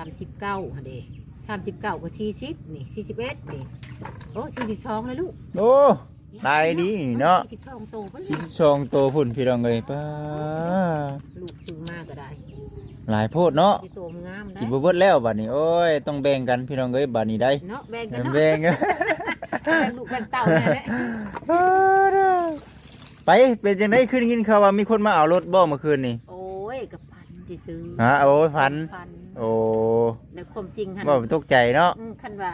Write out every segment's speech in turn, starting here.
ามสิบเก้าฮะเดสามสิบเก้ากับสี่สิบนี่สี่สิบเอ็ดนี่โอ้สี่สิบสองเลยลูกโอ้ลายดีเนาะสี่สิบสองโตปะสิบสองตัวพุ่นพี่น้องเลยป้าลูกซื้อมากก็ได้หลายโพดเนาะที่โตมันงามได้กินบ่เบิดแล้วบัดนี้โอ้ยต้องแบ่งกันพี่น้องเอ้ยบัดนี้ได้เนาะแบ่งกันเนาะแบ่งแบ่งลูกแบ่งเต่าแน่แหละไปเป็นจังได๋ขึ้นยินข่าวว่ามีคนมาเอารถบ่เมื่อคืนนี่โอ้ยกับพันที่ซื้อฮะโอ้ยพัน พัน โอ้ในความจริงคันบ่ตกใจเนาะอืมคันว่า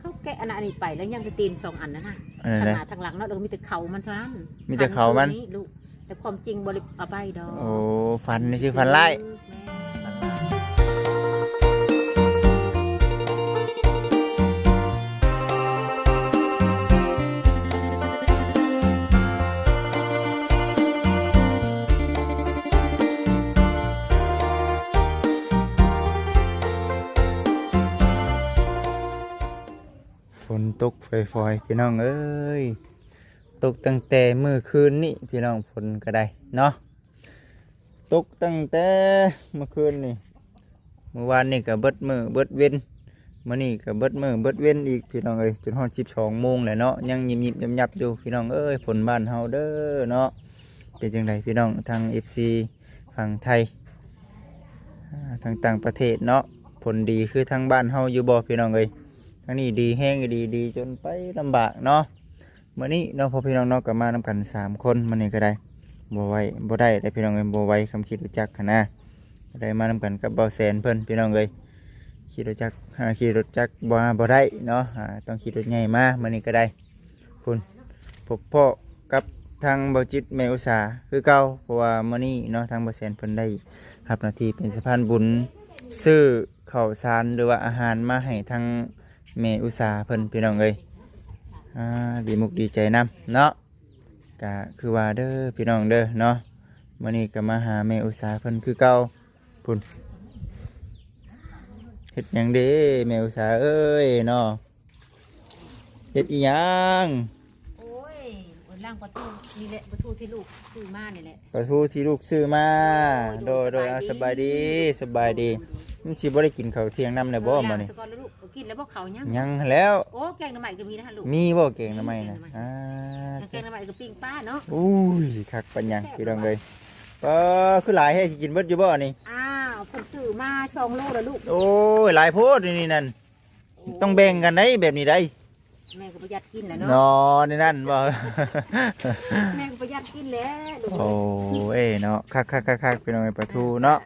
เขาแกะอันนั้นอันนี้ไปแล้วยังจะตีนสองอันนะนะอันนั้นขแหละนาดทางหลังเนาะเดี๋ยวมีแต่เขามันเท่านั้นมีแต่เขามันพัตัวลูกแต่ความจริงบริเอาไปดอกโอ้ฟันนี่ชื่อฟันไล่ กไฟอยๆพี่น้องเอ้ยตกตั้งแต่เมื่อคืนนี่พี่น้องฝนก็ได้เนาะตกตั้งแต่เมื่อคืนนี่เมื่อวานนี่ก็เบิดมือเบิดเว้นมื่อนี่ก็เบิดมือเบิดเว้นอีกพี่น้องเอ้ยจนฮอดสิบสองโมงเลยเนาะยังยิบยิบยับยับอยู่พี่น้องเอ้ยฝนบ้านเฮาเด้อเนาะเป็นจังไดพี่น้องทาง FC ฝั่งไทยทางต่างประเทศเนาะผลดีคือทางบ้านเฮาอยู่บ่พี่น้องเอ้ย ทั้งนี้ดีแห้งดีดีจนไปลำบากเนาะมื่อนี้เนาะพอพี่น้องเนาะก็มานำกันสามคนมันนี่ก็ได้บ่ไหวบ่ได้ได้พี่น้องเอ้ยบ่ไหวคำคิดรู้จักนะได้มานำกันกับเบาแสนเพิ่นพี่น้องเอ้ยขี่รถจักรหาขี่รถจักบ่บ่ได้เนาะต้องขี่รถใหญ่มามื่อนี้ก็ได้คุณพบพ่อกับทางเบาจิตแม่อุสาคือเก่าเพราะว่ามื่อนี้เนาะทางเบาแสนเพิ่นได้รับหน้าที่เป็นสะพานบุญซื้อข้าวสารหรือว่าอาหารมาให้ทาง แม่อุตสาหเพิ่นพี่น้องเอ้ยอ่าดีมุกดีใจนำเนาะก็คือว่าเด้อพี่น้องเด้อเนาะมื้อนี้ก็มาหาแม่อุตสาหเพิ่นคือเก่าพุ่นเฮ็ดหยังเด้แม่อุตสาหเอ้ยเนาะเฮ็ดอีหยังโอ้ยบนล่างประตูนี่แหละประตูที่ลูกซื้อมานี่แหละกระทู้ที่ลูกซื้อมา โดโดยยโดยเอาสสบาบายยดีดีสบายดีมันสิบ่ได้กินข้าวเที่ยงนำได้บ่มื้อนี้สกอนแล้วลูกเอา กินแล้วพวกเขายัง ยังแล้ว โอ้แกงหน้ำใหม่ก็มีนะคะลูก มีบ่เก่งทำไมนะอ่าแกงหน้ำใหม่ก็ปิ้งป้าเนาะ อุ้ยคักปัญญังพี่น้องเลยก็คือหลายให้สิกินเบิดอยู่บ่นี่ อ้าวคนซื้อมาสองโลแล้วลูก โอ้ยหลายโพดนี่นี่นั่น ต้องแบ่งกันได้แบบนี้ได้แม่ก็ประหยัดกินแหละนเนาะอนี่นั่นบ่ แม่ก็ประหยัดกินแล้วลูกโอ้เอ้เนาะคักคักคักคักพี่น้องเอ้ยปลาทูเนาะ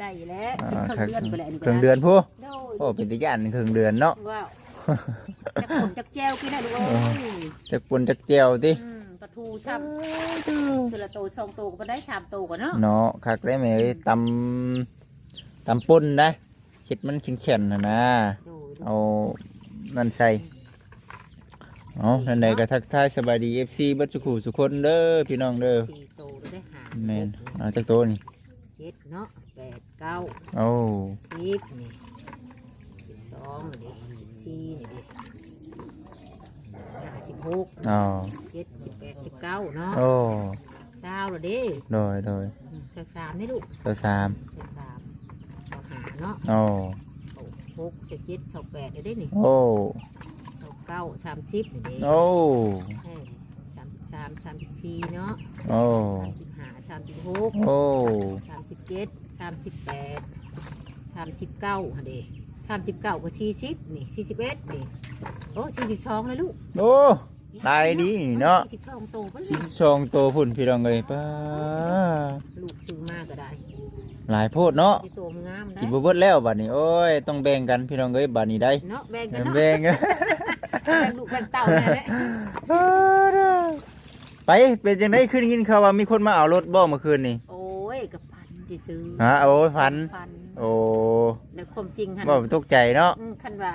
ได้แล้วอ่าเครื่คัอกงเดือนไปแล้วนี่เครื่องเดือนผู้โดยโอ้เป็นตะย่านเครื่องเดือนเนาะ ว้าวจักผงจักแจวกินได้ลูกเอ้ยจักปนจักเจียวติอืมปลาทูซ้ำคือละโตสองโตก็ได้สามโตก่อนเนาะเนาะคักได้ไหมเอ้ยตำตำป่นนะเฮ็ดมันแข็งๆน่ะนะ โดยเอานั่นใส่เอานั่นใดก็ทักทายสบายดี FC เบัดสุขุสุคนเด้อพี่น้องเด้อสี่โตได้หาแม่นเอาจากโตวนี่เจ็ดเนาะแปด เก้าโอ้สิบนี่สิบสองนี่ดิสี่นี่ดิห้าสิบหกอ๋อเจ็ดสิบแปดสิบเก้าเนาะโอ้เก้าแล้วดิโดยโดยอืมสิบสามนี่ลูกเสาสามสิบสามเอาหาเนาะโอ้เอาหกสิบเจ็ดสิบแปดเดี๋ยวได้นี่โอ้สิบเก้าสามสิบนี่ดิโอ้เออสามสิบสามสามสิบสี่เนาะโอ้สามสิบห้าสามสิบหกโอ้สามสิบเจ็ด สามสิบแปดสามสิบเก้าฮะเดสามสิบเก้ากับสี่สิบนี่สี่สิบเอ็ดนี่โอ้สี่สิบสองเลยลูกโอ้ลายดีเนาะสี่สิบสองโตปะสี่ลูสิกบสองโตวพุ่นพี่น้องเลยป้าลูกซื้อมาก็ได้หลายโพดเนาะที่โตมันงามได้กินบ่เบิดแล้วบัดนี้โอ้ยต้องแบ่งกันพี่น้องเอ้ยบัดนี้ได้เนาะแบ่งกันเนาะแบ่งแบ่งลูกแบ่งเต่าเนี่ยแหละไปเป็นจังไดขึ้นยินข่าวว่ามีคนมาเอารถบ่เมื่อคืนนี่โอ้ ยกับพันที่ซื้อฮะโอ้ยพันพันโอ้ในความจริงฮะบ่ตกใจเนาะ อืมคันว่า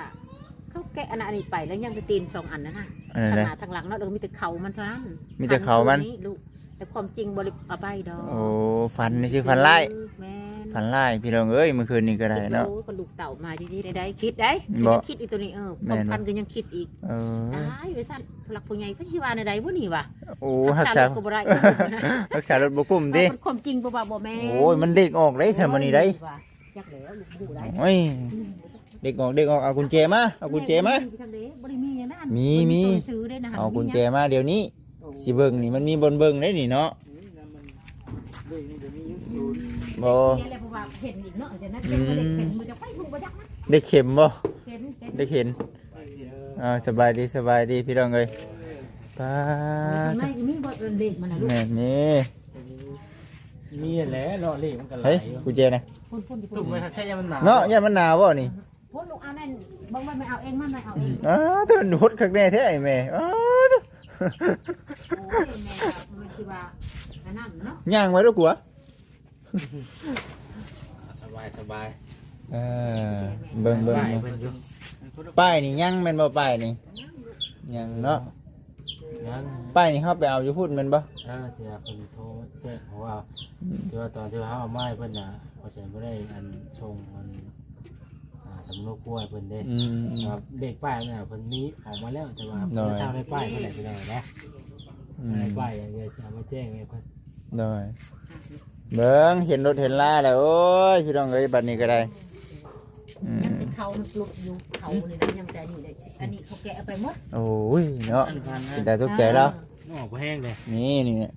เขาแกะอันนั้นอันนี้ไปแล้วยังจะตีนสองอันนะนะอันนั้นขแหละนาดทางหลังเนาะเดี๋ยวมีแต่เขามันเท่านั้นมีแต่เขามันพัตัวลูก แต่ความจริงบริเอาไปดอกโอ้ฟันนี่ชื่อฟันไล่แม่นฟันไล่พี่น้องเอ้ยเมื่อคืนนี้ก็ได้เนาะคิโลก็ลูกเต่ามาจริงๆได้คิดได้บ่ยังคิดอีกตัวนี้เออคแม่วามนบ่พันก็ยังคิดอีกเออตายไปสั่นพลักผู้ใหญ่ก็ชิวาในใดบ่นี่วะโอ้รักษาก็บ่ได้รักษารถบ่กุ้มดิดิความจริงบ่ว่าบ่แม่นโอ้ยมันเด็กออกได้ซะมื้อนี้ได้ว่ะจักแล้วลูกบูได้โอ้ยเด็กออกเด็กออกเอากุญแจมาเอากุญแจมาทางเด้บ่ได้มีอย่างนั้นมีมีซื้อได้นะเอากุญแจมาเดี๋ยวนี้ สิเบิ่งนี่มันมีบนเบิ่งได้นี่เนาะบ่เสียแล้วเพราะว่าเห็นอีกเนาะจากนั้นเป็นบ่ได้เห็นมือจะไปถูกบ่จักนะได้เข็มบ่เห็นเห็นได้เห็นอ่าสบายดีสบายดีพี่น้องเอ้ยป้าไม่มีบ่เด็กมันน่ะลูกแม่นี่มีแหละรอเลขมันก็ไหลเฮ้ยอยู่กุญแจนะพุ่นพุ่นที่ตุ่พุ่มนไว้แค่ยังมันหนาวเนาะอย่ามันหนาวบ่นี่พุ่นลูกเอานั่นบ่ว่าไม่เอาเองมันไม่เอาเองอ้าวตัวหดคักแน่แท้ไอ้แม่อ้าวตัว โอ้ยแม่มันสิว่าอันนั้นเนาะย่างไว้แล้วกลัวสบายสบายเออเบิ่งเบิ่งป้ายเบิ่งเพิ่นอยู่ป้ายนี่ยังแม่นบ่ป้ายนี่ยังเนาะยังป้ายนี่เฮาไปเอาอยู่พุ่นแม่นบ่เออที่ว่าเพิ่นโทรมาแจ้งเพราะว่าที่ว่าตอนที่ว่าเฮาเอาไม้เพิ่นน่ะเขาเสนบ่ได้อันชงมันอ่า สำนุกกล้วยเพิ่นเด้อืม ครับเลขป้ายน่ะเพิ่นมีออกมาแล้วแต่ว่าน้เพิ่อยนทำได้ป้ายเมื่อไหร่ไปได้เนาะอืมได้ป้ายอย่างเดียวจะเอามาแจ้งให้เพิ่นได้เบิ่งเห็นรถเห็นลาแล้วโอ้ยพี่น้องเอ้ยบัดนี้ก็ได้อืยังมติดเขามันปลุกอยู่เขานี่นะยังแต่นี่เลยอันนี้เขาแกะไปหมดโอ้ยเนาะอันพันกินนะแต่ทุกข์ใจแล้ว ออกบ่แห้งเลยนี่นี่เนี่ย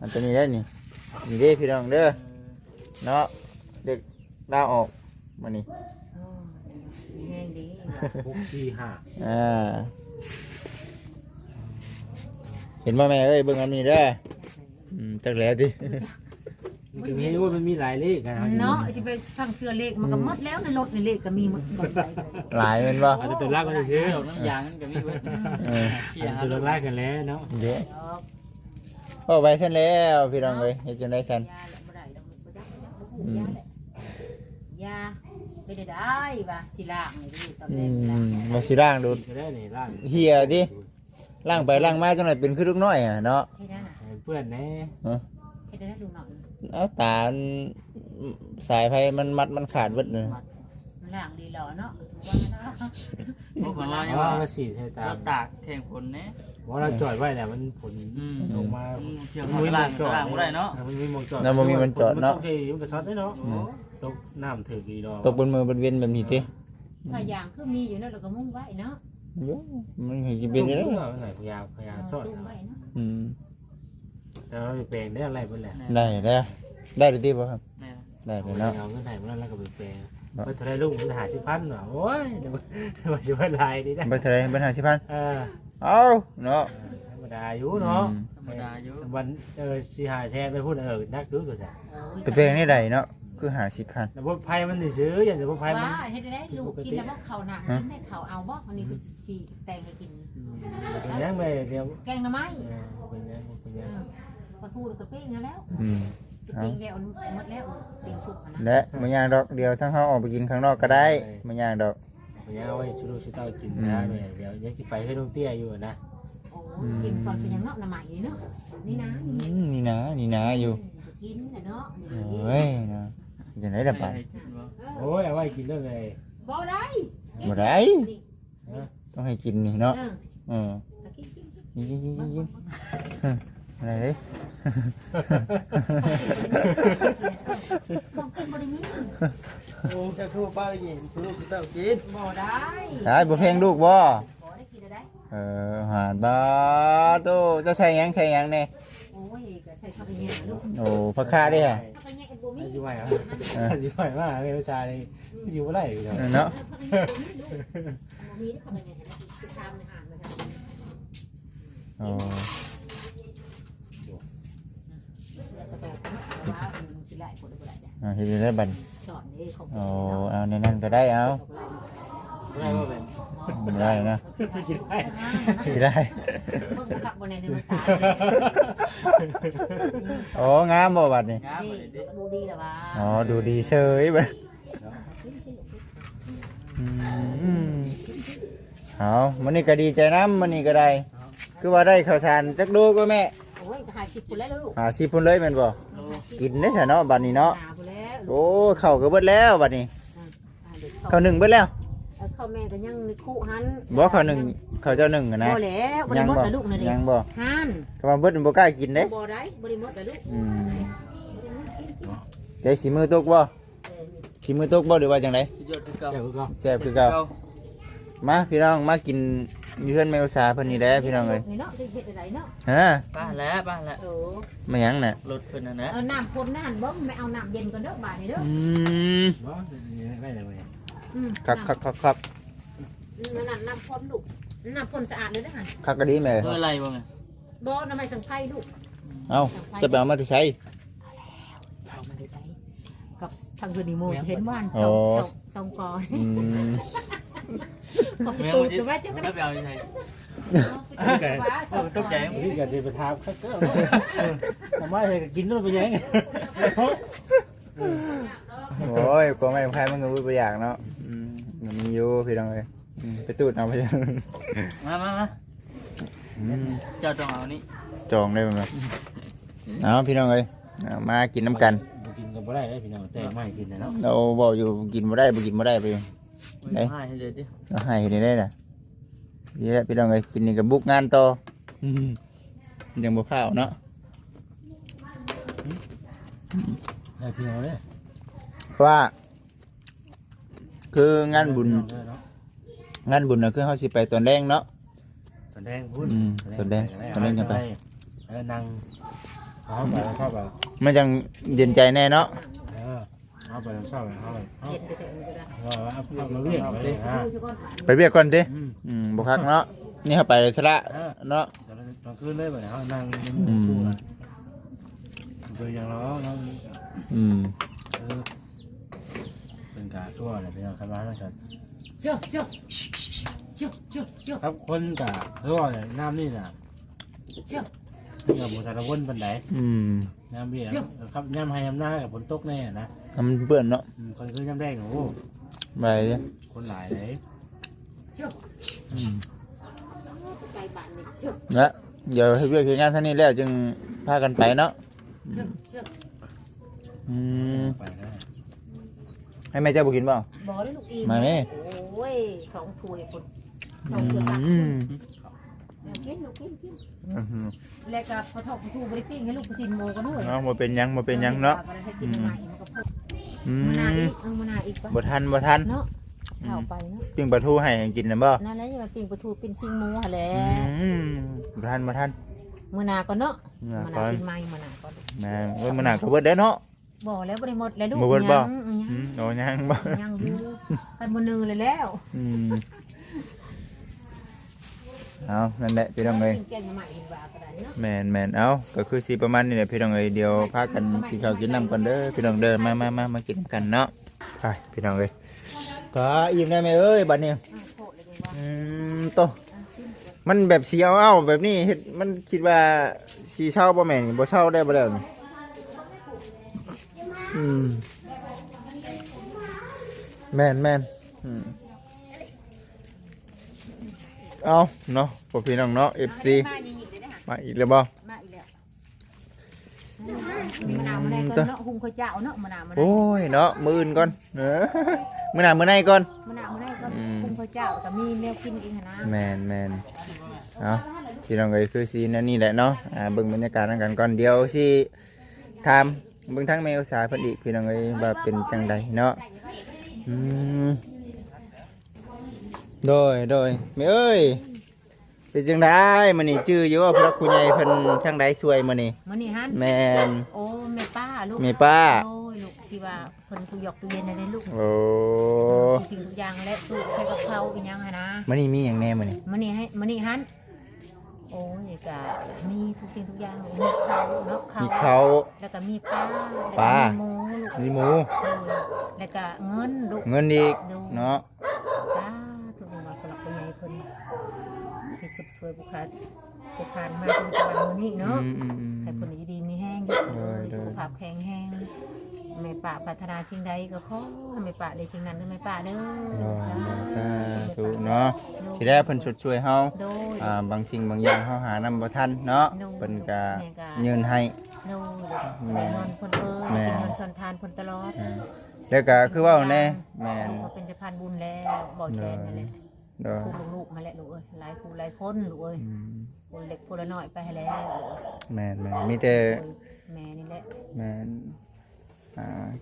อันตัวนี้ได้นี่นี่เด้พี่น้องเด้อเนาะเด็กลาออกมานี่โอ้ยแห้งดี645อ่า เห็นบ่แม่เอ้ยเบิ่งอันนี้เด้ออืมจักแล้วดิมันก็มีว่ามันมีหลายเลขกันครับเนาะสิไปฟังเชื่อเลขมันก็หมดแล้วในรถในเลขก็มีหมดหมดไปเลยหลายแม่นบ่เอาแต่ตัวลากมันซื้อดอกน้ำยางนั่นก็มีเบิดเออเกี่ยเอาแต่ตัวลากกันแล้วเนาะเด้อเอาไว้ซั่นแล้วพี่น้องเอ้ยเฮ็ดจังได๋ซั่นยาแหละบ่ได้ดอกบ่จักบ่ฮู้ยาแหละยา ไปได้ได้ว่าสิล้างนี่ดิตอนอืแรกล้างมมาสิล้างดูก็ได้นี่ล่างเฮียดิล้างไปล้างมาจังไดเป็นคือลูกน้อยอะเนาะให้ได้น่ะให้เพื่อนแน่ให้ได้ดูหน่อยเอาตามันสายไฟมันมัดมันขาดเบิดเลยมันล้างดีหล่อเนาะว่านะพวกของเราเพเนี่ยราะว่าว่าเราสีใช้ตาเรามตากแข่งผลเนี่ยเพราะเราจอดไว้เนี่ยมันผลอืมลงมาเชื่อมตารางตารางบ่ได้เนาะ มันมีมองจอดแล้วบ่มีมันจอดเนาะมัต้องที่มันกระช็อตได้เนาะ ตกน้ำถือดีดอกตกบนมือบนเวียนแบบนี้ติถ้าอย่างคือมีอยู่เนาะเราก็มุ่งไว้เนาะโย่มันเห็นสิเป็นอยู่แล้วใส่พยาพยาซอดตุ้มไว้เนาะอืมแต่เราไปแปลงได้อะไรเพิ่นแหละได้ได้ได้หรือติบ่ครับ แม่นได้เลยเนาะ เอาเงินไทยมาแล้วก็ไปแปลงเนาะเพิ่นเท่าไรลูกมันหาสิพันหน่อโอ้ยเดี๋ยวว่าสิเพิ่นลายดีได้ไปเท่าไหร่ปัญหาสิพันเออเอาเนาะธรรมดาอยู่เนาะธรรมดาอยู่วันเออสิหาแชร์ไปพูดเออนักรู้ตัวซะไปแปลงนี่ได้เนาะ คือหาสิพัน แต่ว่าไพ่มันสิซื้ออย่างแต่ว่าไพ่มันว่าเฮ็ดได้ลูกกินแล้วบ่เข้าหนักกินได้เข้าเอาบ่อันนี้คือสิแต่งให้กิน เป็นยังไงเดี๋ยวแกงหน่อไม้เออเป็นยังเป็นยังพอทูแล้วก็ปิ้งแล้วอืม จะปิ้งแล้วหมดแล้วปิ้งสุกนะและมันย่างดอกเดียวทั้งเฮาออกไปกินข้างนอกก็ได้มันย่างดอก เป็นยังเอาไว้ชุดชุดเต้ากินนะเดี๋ยวยังสิไปให้น้องเตี้ยอยู่นะโอ้กินก่อนเป็นยังเนาะหน่อไม้นี่เนาะนี่นะอืมนี่นะนี่นะอยู่กินเนาะโอ้ยเนาะ จังได๋ล่ะปานให้กินบ่โอ้ยเอาไว้กินเรื่องไงบ่ได้บ่ได้ ต้องให้กินนี่เนาะเออเออกินกินกินกินกินกินกินอะไรเด้ของกินบ่ได้มีโอ้จะทั่วป้ากินทั่วเต้ากินบ่ได้ตายบ่เพลงลูกบ่บ่ได้กินได้เออหาดบาโตเจะใส่หยังใส่หยังเนี่ยโอ้ยก็ใส่เข้าไปเนี่ยลูกโอ้พักคาเด้อเข้าไปเนี่ยกันบ่มีไม่ใช่ไหวอะไม่ใช่ไหวว่าไม่ใช่เลยอยู่ว่าไรเดี๋ยวเนาะมีเข้าไปเนี่ยสิทามในอ่านมาจ้ะโอ้แล้วก็แบบว่าสิไล่คนบ่ได้จ้ะเอาเฮ็ดได้บัดสอนนี่ของโอ้เอาในนั้นก็ได้เอา ไม่ว่าเป็นบ่ได้นะกินได้สิได้เบิ่งคักบ่ในในตาโอ้งามบ่บัดนี่งามดีบ่ได้ดิดูดีแล้วว่าอ๋อดูดีเฉยเบัดอืมเอามื้อนี้ก็ดีใจนํมื้อนี้ก็ได้ คือว่าได้ข้าวสารจักโลก็แม่โอ้ยหายสิบคนแล้วลูกหาสิพุ่นเลยแม่นบ่โอ้กินได้ซะเนาะบัดนี้เนาะหาคนแล้วโอ้ข้าวก็เบิดแล้วบัดนี้เด็กข้าวหนึ่งเบิดแล้ว เข้าแม่ก็ยังในคู่หันบ่ข้าวหนึ่งข้าวเจ้าหนึ่งอะนะบ่แล้วบ่ได้ยังหมดบ่แล้วลูกนะเด็กยังบ่หันก็ว่าเบิดมันบ่กล้ากินเด้บ่ได้บ่ได้หมดแล้วลูกอืมใจสีมือตกบ่ชิมือตกบ่หรือว่าจังไดสุดยอดคือเก่าแก้วก็แซ่บคือเก่ามาพี่น้องมากินอยู่เพื่อนแมวสาเพิ่นนี่แหละพี่น้องเอ้ยนี่เนาะจะเฮ็ดอะไรเนาะฮะป้าแล้วป้าแล้วโอ้มาหยังน่ะรถเพิ่นน่ะนะเออน้ำพ่นนั่นบ่ไม่เอาน้ำเย็นก่อนเด้อบาดนี้เด้ออืมบ่ได้เลยอืมคักคักคักคัก น้ำน้ำน้ำพ่นลูกน้ำพ่นสะอาดเลยเด้อหั่นคักก็ดีแม่เมื่อไรบ่ไงบ่น้ำไม่สังไฟลูกเอ้าจะไปเอามาที่ใช้ เอามาได้ไดกับทางเพิ่นนี่โมเห็นว่านอ๋จอองจองกออืมพอไปแม่ตูบ่ดจิจะว่าจะกระแล้ได้วไปเอาที่ไหนตกใจนี่ก็จะไปทาคักก็ทำไมให้กินแล้วไปยังโอ้ยก็ไม่ใครมันก็บ่ไปอยากเนาะอืมมันมีอยู่พี่น้องเอ้ย อืมไปตูดเอาไปจังมามามาอืมเจ้าต้องเอานี่จองได้บ่ล่ะเอาพี่น้องเอ้ยเอามากินน้ำกันกินกันบ่ได้เลยพี่น้องแต่ไม่กินนะเนาะเราบอกอยู่กินบ่ได้บ่กินบ่ได้ไปอยู่ ไหนให้ให้เลยดิเอาให้ได้ได้น่ะนี่แหละพี่น้องเอ้ยกินนี่ก็บุกงานต่ออืมยังบ่พร้าวเนาะได้พี่น้องเลยเพราะว่า คืองานบุญ งานบุญน่ะคือเฮาสิไปตอนแรงเนาะ ตอนแดงพูดอืมตอนแดงตอนแดงกันไปแล้วนั่งเขาไปแล้วเข้าไปมันจังเย็นใจแน่เนาะเออเอาไปแล้วเข้าไปเข้าไปเข้าเย็นก็ได้ก็ได้ว่าเอาเอามาเรียกไปเลยฮะดูก่อนไปเบียกก่อนสิอืม อืมบ่คักเนาะนี่เฮาไปสระเนาะ ตอนนั้นตอนคืนเลยแบบเขานั่งในอืมุ้มงนะตัวอย่างเราเราอืม เออเป็นกาทั่วเลยพี่น้องครับว่าเราจะ เจ้าเจ้าเจ้าเจ้าเจ้าครับคนกาเรียกว่าอะไรน้ำนี่นะเจ้านี่กับบุษราวนบันไดอืมน้ำเบี้ยครับน้ำให้น้ำหน้ากับฝนตกแน่นะทำมันเปื้อนเนาะอืมคนคือน้ำแดงโอ้โหไปเด้อคนหลายเลยเจ้าอืมไปบ้านนี่เจ้านะเดี๋ยวให้เวียกเฮ็ดงานเท่านี้แล้วจึงพากันไปเนาะเจ้าเจ้าอืมไปนะให้แม่เจ้าบ่กินเปล่าบ่ได้ลูกอีมาแม่โอ้ ยสองถ้วยคนสอืองถ้วยตักมกินลูกกินกินอื้อหือแล้วก็พอทอกพอทูบริปิ้งให้ลูกไปชินโมกันด้วยเนาะบ่เป็นหยังบ่เป็นหยังเนาะให้กินใหม่มันก็พูดอืมะนาวมอีกเออมะนาวอีกปะบ่ทันบ่ทันเนาะเอาไปเนาะปิ้งปลาทูให้ให้กินน่ะบ่นั่นแหละจะมาปิ้งปลาทูปิ้งชิงหมูหั่นแหละอืมบ่ทันบ่ทันมะนาวก่อนเนาะมะนาวมะก่นาอวนกินใหม่มะนาวก่อน แม่งเอ้ยมันหนักก็เบิดเด้อเนาะ บ่แล้วบ่ได้หมดแล้วลูกบ่เบิดบ่ ยังอืยังมโอ้ยังบ่ยังอยู่ไปมื้อนึงเลยแล้วอืมเอานั่นแหละพี่น้องเอ้ย แกงใหม่ดีกว่าก็ได้เนาะแม่นแม่นเอาก็คือสิประมาณนี้แหละพี่น้องเอ้ยเดี๋ยวพากันกินข้าวกินน้ำกันเด้อพี่น้องเด้อมามามามากินกันเนาะไปพี่น้องเอ้ยก็อิ่มได้ไหมเอ้ยบัดนี้อะโคตรเลยดีกว่าอืมโตมันแบบสีเอาเอาแบบนี้เฮ็ดมันคิดว่าสีเช่าบ่แม่นบ่เช่าได้บ่แล้วนี่ อืมแม่นแม่นอืมเอาเนาะพวกพี่น้องเนาะ FC มาหยิบๆเลยนะมาอีกแล้วบ่มาอีกแล้วมะนาวมะนาวก่อนเนาะหุงข้าวเจ้าเนาะมะนาวมะนาวโอ้ยเนาะมื้ออื่นก่อนเออมื้อหน้ามื้อในก่อน มะนาวมะนาวก่อนอืมหุงข้าวเจ้าก็มีแนวกินอีกหั้นนะแม่นแม่นเอาพี่น้องเอ้ยคือสินั่นนี่แหละเนาะอ่าเบิ่งบรรยากาศนำกันก่อนเดี๋ยวสิถาม เบิ่งทางแมวสายเพิ่นอีกพี่น้องเอ้ยว่าเป็นจังใดเนาะอืมโดยโดยแม่เอ้ยเป็นจังไดมื้อนี้ชื่ออยู่ว่าพระผู้ใหญ่เพิ่นทางใดช่วยมื้อนี้มื้อนี้ฮั่นแม่นโอ้แม่ป้าลูกแม่ป้าโอ้ยลูกที่ว่าเพิ่นกูหยอกตู้เย็นอะไรลูกโอ้ทุกสิ่งทุกอย่างและตู้ใส่กับข้าวอีหยังหั่นนะมื้อนี้มีหยังแน่มื้อนี้มื้อนี้ให้มื้อนี้ฮั่นโอ้ยก็มีทุกสิ่งทุกอย่างมีข้าวเนาะข้าวมีข้าวแล้วก็มีปลาปลาแล้วก็มีหมูลูกมีหมูโดยแล้วก็เงินลูกเงินอีกเนาะปลาทุกอย่างมาคนละคนใหญ่เพิ่นที่สุดช่วยบุคคลผู้ผ่านมาเป็นกำลังมื้อนี้เนาะอืมอืมอืมให้คนอยู่ดีมีแห้งอยู่โดยโดยสุขภาพแข็งแรง ไม่ป่าปรารถนาสิ่งใดก็ขอให้ไม่ป่าได้สิ่งนั้นด้วยไม่ป่าเด้อสาธุเนาะสิได้เพิ่นชดช่วยเฮาโดย อ่าบางสิ่งบางอย่างเฮาหานำบ่ทันเนาะโน่เพิ่นก็แม่ก็ยืนให้ โดยแม่เงินคนเพิ่มแม่ เป็นเงินชนทานคนตลอดอ่าแล้วก็คือเว้าแน่แม่นเป็นสะพานบุญแล้วบ่อแสนนั่นแหละเด้อคู่ลูกๆมาแล้วลูกเอ้ยหลายคู่หลายคนลูกเอ้ยอืมคนเล็กคนละน้อยไปให้แล้วแม่นแม่นมีแต่โอ้ยแม่นี่แหละแม่นอ่า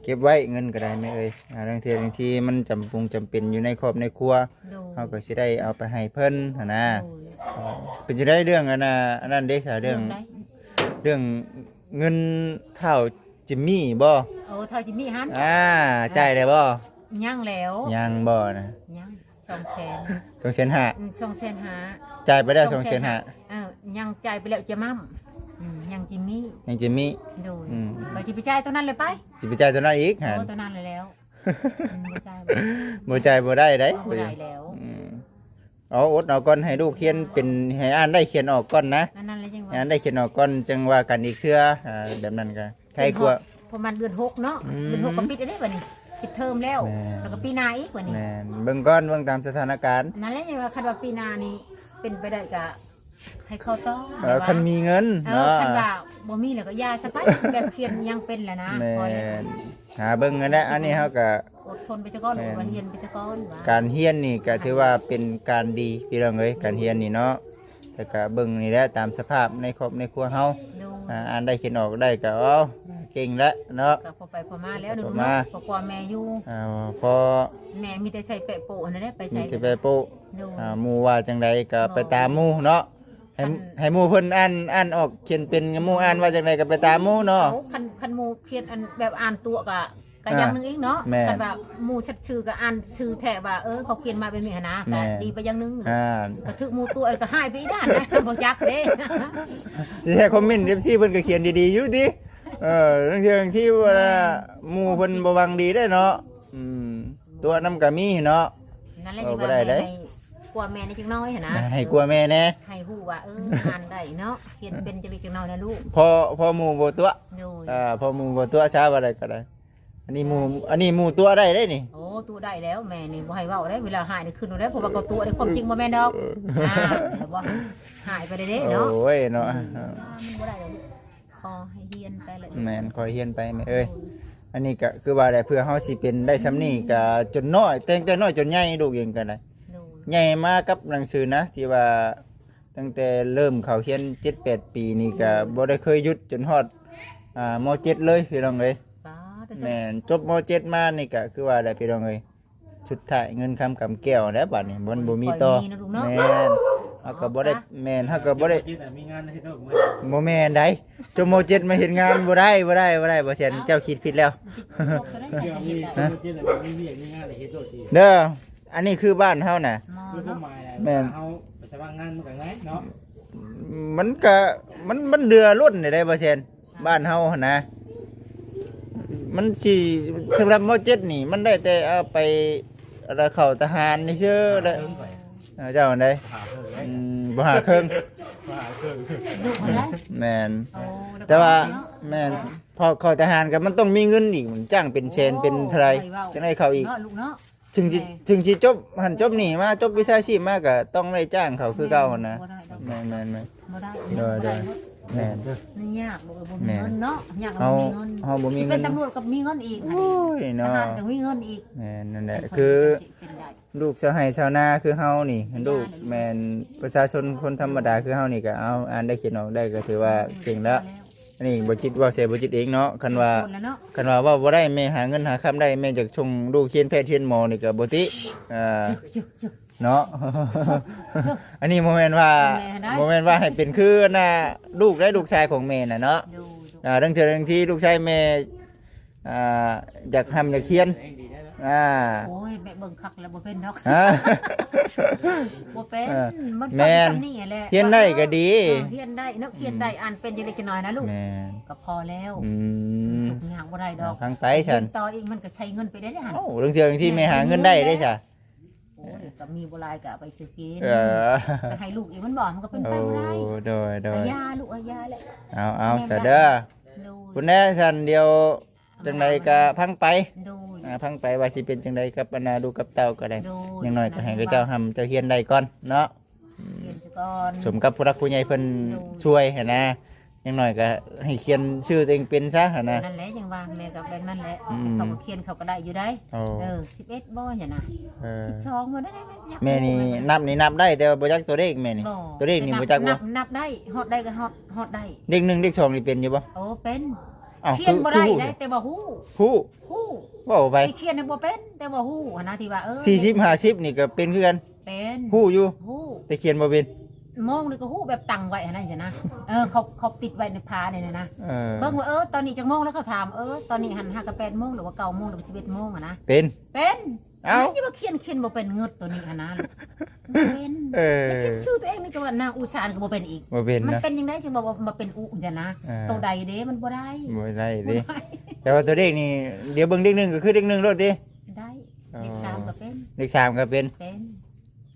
เก็บไว้เงินก็ได้แม่เอ้ยอ่าบางทีบางทีมันจำปงจำเป็นอยู่ในครอบในครัวโดยเฮาก็สิได้เอาไปให้เพิ่นหั่นนะโดยอ่าเป็นสิได้เรื่องอันน่ะอันนั้นเด้ซะเรื่องได้เรื่องเงินเท่าจิมมี่บ่โอ้เท่าจิมีหันอ่าจ่ายได้บ่ยังแล้วยังบ่นะยังสองแสนสองแสนห้าอืมสองแสนหาจ่ายไปแล้วสองแสนห้าเออยังจ่ายไปแล้วจะมั่ม อืมยังจิมมี่ยังจิมมี่ โดยอืม ไปจิไปจ่ายตัวนั้นเลยไปสิไปจ่ายตัวนั้นอีกโอ้หั่นตัวนั้นเลยแล้วอืมบ่จ่ายบ่บ่จ่ายบ่ได้เด้บ่ได้แล้ว อืมเอาอดเอาก่อนให้ลูกเขียนเป็นให้อ่านได้เขียนออกก่อนนะนั่นนั่นเลยจังให้ว่าอ่านได้เขียนออกก่อนจังว่ากันอีกเทื่ออ่าแบบนั้นก็ใครกลัว ประมาณเดือนหกเนาะอืมเดือนหกก็ปิดได้บัดนี้ปิดเทอมแล้ว แม่ แล้วก็ปีหน้าอีกบัดนี้ แม่นเบิ่งก่อนเบิ่งตามสถานการณ์ นั่นแหละยังว่าคันว่าปีหน้านี้เป็นไปได้ก็ ให้เข้าต้องเออคันมีเงินเออเนาะคันว่าบ่มีแล้วก็อยาซะไปแบบเขียนยังเป็นแหละนะแม่พอแล้วนหาเบิ่งกันนะอันนี้เฮาก็ อดทนไปซะก่อนแม่น วันเรียนไปซะก่อนว่าการเฮียนนี่ก็ถือว่าเป็นการดีพี่น้องเอ้ยการเฮียนนี่เนาะแต่ก็เบิ่งนี่แหละตามสภาพในครอบในครัวเฮาดูอ่าอ่านได้เขียนออกได้ก็เอาเก่งแล้วเนาะ ก็พอไปพอมาแล้วนึพงอมา เนาะพอพ่อแม่อยู่อ่าพอแม่มีแต่ใส่แปะโปะนั่นแหละไปมีใส่ที่ไปโปุดู อ่าหมู่ว่าจังใดก็ไปตามหมู่เนาะ ให้อันให้หมู่เพิ่นอ่านอ่านออกเขียนเป็นหมู่อ่านว่าจังใดก็ไปตามหมู่เนาะ เอาคันคันหมูเขียนอันแบบอ่านตัวก็ก็อ่าอย่างหนึงอีกเนาะแม่คันว่าหมูชัดชื่อก็อ่านชื่อแท้ว่าเออเขาเขียนมาเป็นนี่หั้นนะแม่ก็ดีไปอย่างหนึงอ่าก็ถึกหมูตัวก็หายไปอีกด้านนะบ่จักเด้ที่ให้คอมเมนต์ FC เพิ่นก็เขียนดีๆอยู่ติเออเรื่องที่บางที่ว่าหมู่เพิ่นบ่หวังดีได้เนาะอืมตัวนํก็มีเนาะ นั่นแหละเอาที่บ่ว่าได้แม่เด้ให้ กลัวแม่นี่จังน้อยหั้นนะให้กลัวแม่แน่ให้ฮู้ว่าเอออ่านได้เนาะเขียนเป็นจังได๋จังน้อยนะลูกพอพอหมู่บ่ตัวดูอ่าพอหมู่บ่ตัวช้าบ่ได้ก็ได้ อันนี้หมู่อันนี้หมู่ตัวได้ได้นี่โอ้ตัวได้แล้วแม่นี่บ่ให้เว้าได้เวลาหายนี่ขึ้นได้เพราะว่าเขาตัวได้ความจริงบ่แม่นดอกอ่าแต่ว่าหายไปได้เด้เนาะโอ้ยเนาะอ่ามันบ่ได้เลยพอให้เฮียนไปเลยแม่นคอยเฮียนไปแม่เอ้ยอันนี้ก็คือว่าได้เพื่อเฮาสิเป็นได้ซำนี้ก็จนน้อยแต่งแต่น้อยจนใหญ่ลูกเองก็ได้ดู ใหญ่มากับหนังสือนะที่ว่าตั้งแต่เริ่มเข้าเรียน7-8ปีนี่ก็บ่ได้เคยหยุดจนฮอดอ่ามเจ็ดเลยพี่น้องเอ้ยป้าเด้อแม่นจบมเจ็ดมานี่ก็คือว่าได้พี่น้องเอ้ยสุดท้ายเงินคำกำแก้วแล้วบัดนี้มันบ่มีต่อปล่ยนะลูกเนาะแม่นเฮาก็บ่ได้แม่นเฮาก็บ่ได้คิดแต่มีงานให้ต้องมาบ่แม่นได้จบมเจ็ดมาเฮ็ดงานบ่ได้บ่ได้บ่ได้บ่แซ่นเจ้าคิดผิดแล้ว จบก็ได้เรื่องจะมีเห็นได้คิดแต่มีเวียกมีงานให้เฮ็ดโดดสิเด้อ อันนี้คือบ้านเฮาน่ะ มอคือความเนาะ หมายแหละแม่นเฮาไปสมัครงานมันก็ง่ายเนาะมันก็มันมันเดือรุ่นได้บ่แซ่นบ้านเฮาหั่นนะ มันสิสำหรับมเจ็ดนี่ มันได้แต่เอาไปเอาเข้าทหารนี่ซื่อแล้วเพิ่งไปเออเจ้าอันใดหาเพิ่งอืมบ่หาเครื่องหาเพิ่งดูคนได้แม่น โอ้ล้ก็แต่ว่าเนะแม่นพอเข้าทหารก็มันต้องมีเงินอีกมันจ้างเป็นแสนเป็นเท่าไหร่จังได้เข้าอีก เนาะลูกเนาะ ถึงสิถึงสิจบหันจบหนีมาจบวิชาชีพมาก็ต้องได้จ้างเขาคือเก่าหั่นนะบ่ได้ดอกแม่นแม่นแม่น บ่ได้เด้อเด้อ แม่นมันยากบ่บ่แม่มีเงินเนาะยากเฮาบ่มีเงินเฮาบ่มีเงิเป็นนตำรวจก็มีเงินอีกอันโอ้นี้ยทเนาะหารก็มีเงินอีกแม่นนั่นแหละเป็นนคือ เป็นได้ ลูกชาวไร่ชาวนาคือเฮานี่ ลูกแม่นประชาชนคนธรรมดาคือเฮานี่ก็เอาอ่านได้เขียนออกได้ก็ถือว่าเก่งแล้ว อันนี้บ่คิดว่าเสียบ่คิดเองเนาะคันว่าคนแล้วเนาะคันว่าเว่าบ่ได้แม่หาเงินหาคำได้แม่จากชงลูกเขียนแพทย์เขียนหมอนี่ก็บ่ติอ่าจุ๊จุ๊เนาะ อันนี้โมเมนต์ว่าแม่ได้โมเมนต์ว่าให้เป็นคือน่ะลูกและลูกชายของแม่น่ะเนาะ ดูดูอ่าเรื่องเทื่อเรื่องที่ลูกชายแม่อ่าอยากทำอยากเขียนเองดีได้แล้วอ่า โอ้ยแม่เบิ่งคักแล้วบ่เป็นดอกฮะบ่เป็นเออมันแม่น ทำนี่แหละเขียนได้ก็ดี เออเขียนได้เนาะเขียนได้อ่านเป็นจังได๋จังน้อยนะลูก แม่ก็พอแล้วอืมทุกอย่างบ่ได้ดอกฟังไปฉันเรียต่ออีกมันก็ใช้เงินไปได้เด้อหั่นเอ้าเรื่องเทื่อเรื่องที่แม่หาเงินได้ได้จ้ะโอ้ยก็มีบ่หลายก็เอาไปซื้อกินเออแต่ให้ลูกอีกมันบอกมันก็เป็นโอ้ไปบ่ได้โดยโดเอายยาลูกเอายาแหละเอาเอาซะเด้อ ดูคุณแน่ฉันเดียว จังใดก็พังไปดูอ่าพังไปว่าสิเป็นจังใดกับอนาดูกับเต้าก็ได้ดูอยังน้อยก็ให้กับเจ้าทำเจ้าเฮียนได้ก่อนเนาะ เรียนซะก่อน สมกับผู้รักผู้ใหญ่เพิ่นดูช่วยหั่นนะอยังน้อยก็ให้เขียนชื่อตัวเองเป็นซะหั่นนะ นั่นแหละยังว่าแม่กับเป็นนั่นแหละอืม เขาก็เขียนเขาก็ได้อยู่ได้โอ้เออ11บ่อย่างน่ะเออ12บ่ได้ได้อยากแม่นี่นับนี่นับได้แต่ว่าบ่จักตัวเลขแม่นี่ บ่ตัวเลขนี่บ่จักบ่นับนับได้ฮอดได้ก็ฮอดฮอดได้เลขหนึ่งเลขสองนี่เป็นอยู่บ่โอ้เป็นเอ้าเขียนบ่ได้คือได้แต่บ่ฮู้ผู้ฮู้เว้าไปไอ้เขียนน่ะบ่เป็น แต่บ่ฮู้หันนะที่ว่าเออ40 50นี่ก็เป็นคือกันเป็นฮู้อยู่ ฮู้แต่เขียนบ่เป็นโมงนี่ก็ฮู้แบบตั้งไว้หั่นนั่นจ้ะนะเออเขาเขาปิดไว้ในพาเนี่ยนะเออเบิ่งว่าเออตอนนี้จักโมงแล้วเขาถามเออตอนนี้หันหากับ8โมงหรือว่า9โมงหรือว่า11โมงอะนะเป็น เป็นเอ้า ไม่ใช่ว่าเขียนเขียนบ่เป็นเงึดตัวนี้หั่นนะลูกมันเป็น เออแล้วชื่อชื่อตัวเองนี่ก็ว่านางอุชานก็บ่เป็นอีก บ่เป็นมันนะ เป็นยังไงจึงบอกว่ามาเป็นอุจ้ะนะเออ ตัวใดเด้มันบ่ได้บ่ได้บ่เดิได้แต่ว่าตัวเลขนี่เดี๋ยวเบิ่งเลขหนึ่งก็คือเลขหนึ่งโลดดิได้อ๋อ เด็กสามก็เป็นเลขสามก็เป็นเป็น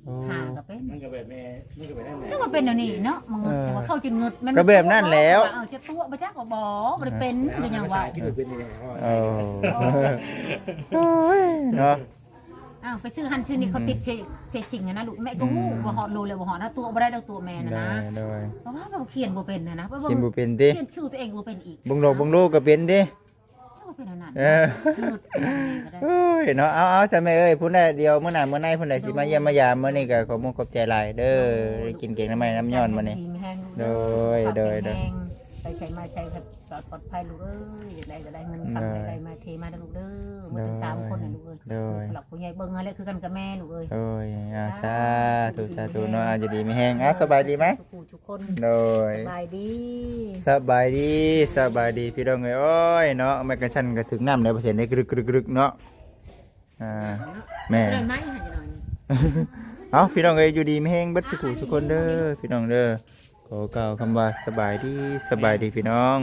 โอ้ห้าก็เป็นมันก็แบบแม่มันก็แบบนั้นแหละซึ่งมันเป็นอันนี้เนาะมันเออแต่ว่าเข้าจนเงิดมันก็แบบนั้นแล้ว เออจะตัวบ่จักว่าบ่บ่ได้เป็นก็ยังว่าคิดว่าเป็นยังไงเขาโอ้โอ้ยเนาะ อ้าวไปซื้อหันชื่อนี่เขาติดเชเชชิงอะนะลูกแม่ก็ฮู้อืมบ่ฮอดโลเลยบ่ฮอดนะตัวบ่ได้ดอกตัวแม่น่ะได้นะได้เพราะว่าเราเขียนบ่เป็นนะนะเพราะว่าเขียนบ่เป็นติเขียนชื่อตัวเองบ่เป็นอีกเบิ่งโลกเบิ่งโลกก็เป็นติชื่อว่าเป็นอันนั้นเออเงิดก็ได้โอ้ยเนาะเอาเอาซะแม่เอ้ยพุ่นได้เดียวมื้อหน้ามื้อในพุ่นได้สิมาเยี่ยมมายามมื้อนี้ก็ขอมุกขอบใจหลายเด้อได้กินเก่งน้ำไม้น้ำย้อนมื้อนี้โดยโดยโดย ไปใช้มาใช้ครับปลอดปลอดภัยลูกเอ้ยอยากได้ก็ได้เงินคำโดยได้มาเทมาได้ลูกเด้อมาถึงสามคนน่ะลูกเอ้ยโดย หลักผู้ใหญ่เบิ่งอะไรคือกันกับแม่ลูกเอ้ยโอ้ยอ่าสาธุสาธุเนาะอาจจะดีไม่แห้งอะสบายดีไหมทุกผู้ทุกคนโดย สบายดีสบายดีสบายดีพี่น้องเอ้ยโอ้ยเนาะแม่กระชันก็ถึงน้ำได้เปอร์เซ็นต์ได้กรึกกรึกกรึกเนาะอ่าแม่ได้ไหมหันจะหน่อย เอาพี่น้องเอ้ยอยู่ดีไม่แห้งเบัดสุขุสุกคนเด้อพี่น้องเด้อ ขอกล่าวคำว่าสบายดีสบายดีพี่น้อง